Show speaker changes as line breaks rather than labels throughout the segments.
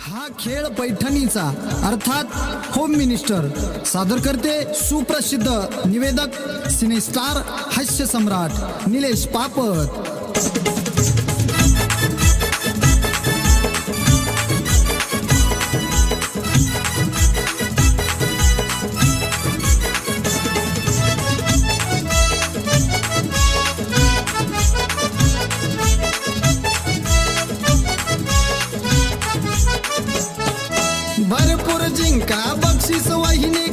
हा खेळ पैठणीचा अर्थात होम मिनिस्टर सादर करते सुप्रसिद्ध निवेदक सिनेस्टार हास्य सम्राट निलेश पापत। जिंका बक्षीस वाहिने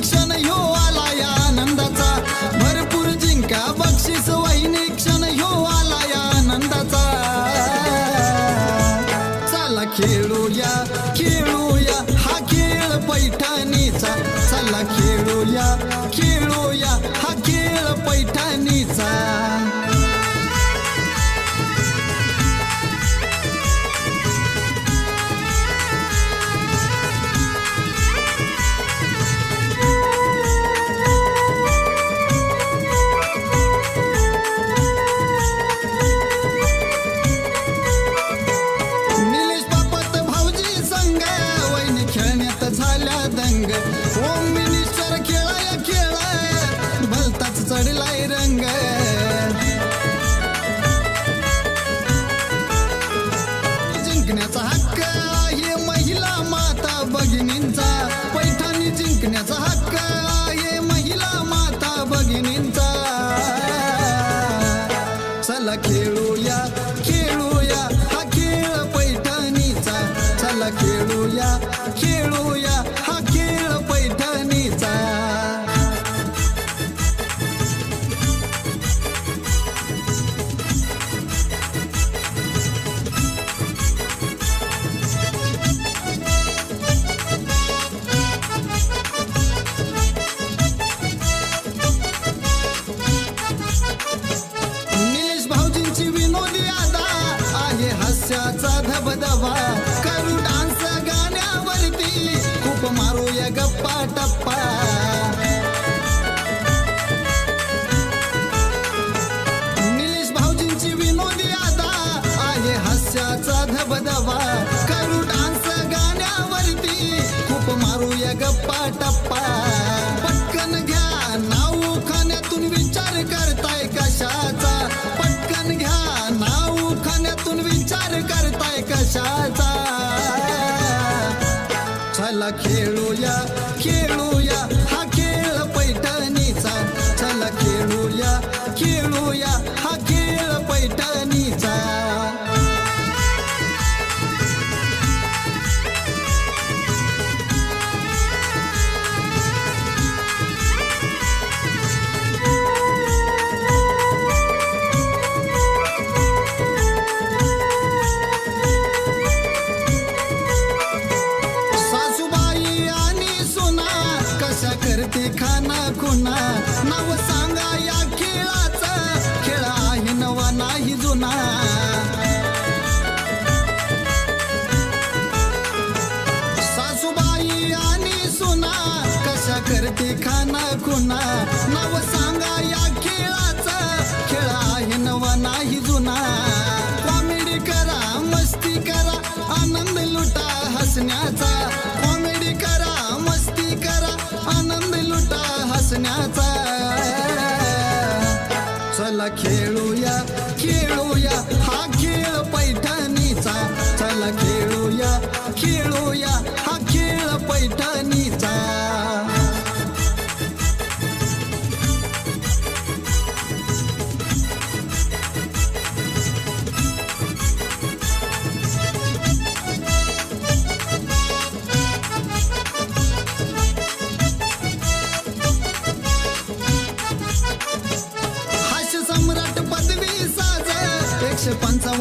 देशाचा. चला खेळूया खेळूया. हा खेळ पैठणीचा. चला खेळूया. करते खाना खुना नाव सांगा या खेळाचा. खेळ आहे नवा नाही जुना. कॉमेडी करा मस्ती करा आनंद लुटा हसण्याचा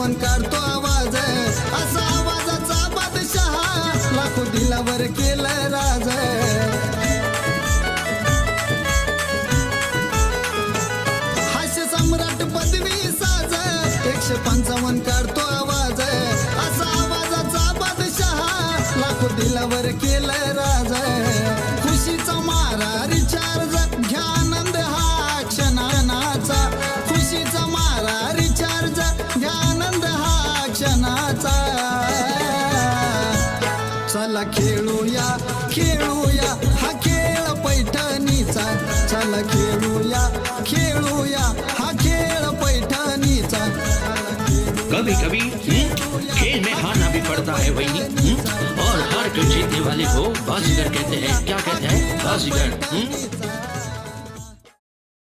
लावून काढतो आवाज. असा आवाजाचा बादशहा लाखो दिलावर केलं राज. चला खेळूया खेळूया. हा खेळ पैठणीचा चला खेळूया खेळूया. हा खेळ पैठणीचा
कभी कभी खेल में हारना भी पड़ता है वही और हार कर जीतने वाले को बाजीगर कहते हैं। क्या कहते हैं? बाजीगर